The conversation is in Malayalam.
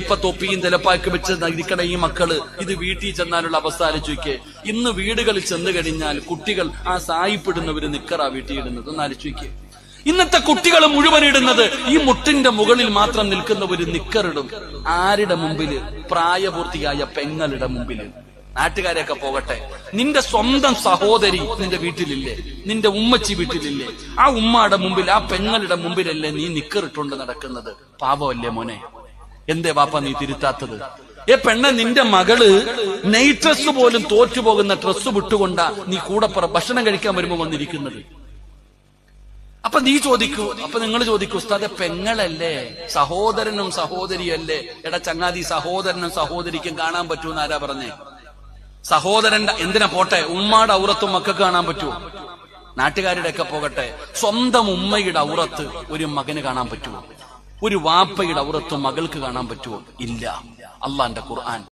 ഇപ്പൊ തൊപ്പിയും തലപ്പാക്കി വെച്ച് ഇരിക്കണ ഈ മക്കൾ ഇത് വീട്ടിൽ ചെന്നാലുള്ള അവസ്ഥ ആലോചിക്കേ ഇന്ന് വീടുകളിൽ ചെന്ന് കഴിഞ്ഞാൽ കുട്ടികൾ ആ സായിപ്പിടുന്നവര് നിക്കറാ വീട്ടിൽ ഇടുന്നത് ഒന്ന് ആലോചിക്കേ ഇന്നത്തെ കുട്ടികൾ മുഴുവൻ ഇടുന്നത് ഈ മുട്ടിന്റെ മുകളിൽ മാത്രം നിൽക്കുന്ന ഒരു നിക്കറിടും. ആരുടെ മുമ്പിൽ? പ്രായപൂർത്തിയായ പെങ്ങളുടെ മുമ്പിൽ. നാട്ടുകാരെയൊക്കെ പോകട്ടെ. നിന്റെ സ്വന്തം സഹോദരി നിന്റെ വീട്ടിലില്ലേ? നിന്റെ ഉമ്മച്ചി വീട്ടിലില്ലേ? ആ ഉമ്മയുടെ മുമ്പിൽ ആ പെങ്ങളുടെ മുമ്പിലല്ലേ നീ നിക്കറിട്ടുണ്ട് നടക്കുന്നത്? പാവമല്ലേ മോനെ? എന്തേ വാപ്പ നീ തിരുത്താത്തത്? ഏ പെണ്ണ നിന്റെ മകൾ നൈറ്റ് ഡ്രസ് പോലും തോറ്റുപോകുന്ന ഡ്രസ് വിട്ടുകൊണ്ടാ നീ കൂടെ ഭക്ഷണം കഴിക്കാൻ വരുമ്പോ വന്നിരിക്കുന്നത്. അപ്പൊ നീ ചോദിക്കൂ അപ്പൊ നിങ്ങൾ ചോദിക്കൂ ഉസ്താദെ പെങ്ങളല്ലേ? സഹോദരനും സഹോദരിയല്ലേ? എടാ ചങ്ങാതി സഹോദരനും സഹോദരിക്കും കാണാൻ പറ്റൂന്ന് ആരാ പറഞ്ഞേ? സഹോദരന്റെ എന്തിനാ പോട്ടെ? ഉമ്മാടെ ഔറത്തും മക്കൾക്ക് കാണാൻ പറ്റുമോ നാട്ടുകാരുടെ ഒക്കെ പോകട്ടെ. സ്വന്തം ഉമ്മയുടെ ഔറത്ത് ഒരു മകന് കാണാൻ പറ്റുമോ ഒരു വാപ്പയുടെ ഔറത്ത് മകൾക്ക് കാണാൻ പറ്റുമോ? ഇല്ല. അള്ളാന്റെ ഖുർആൻ.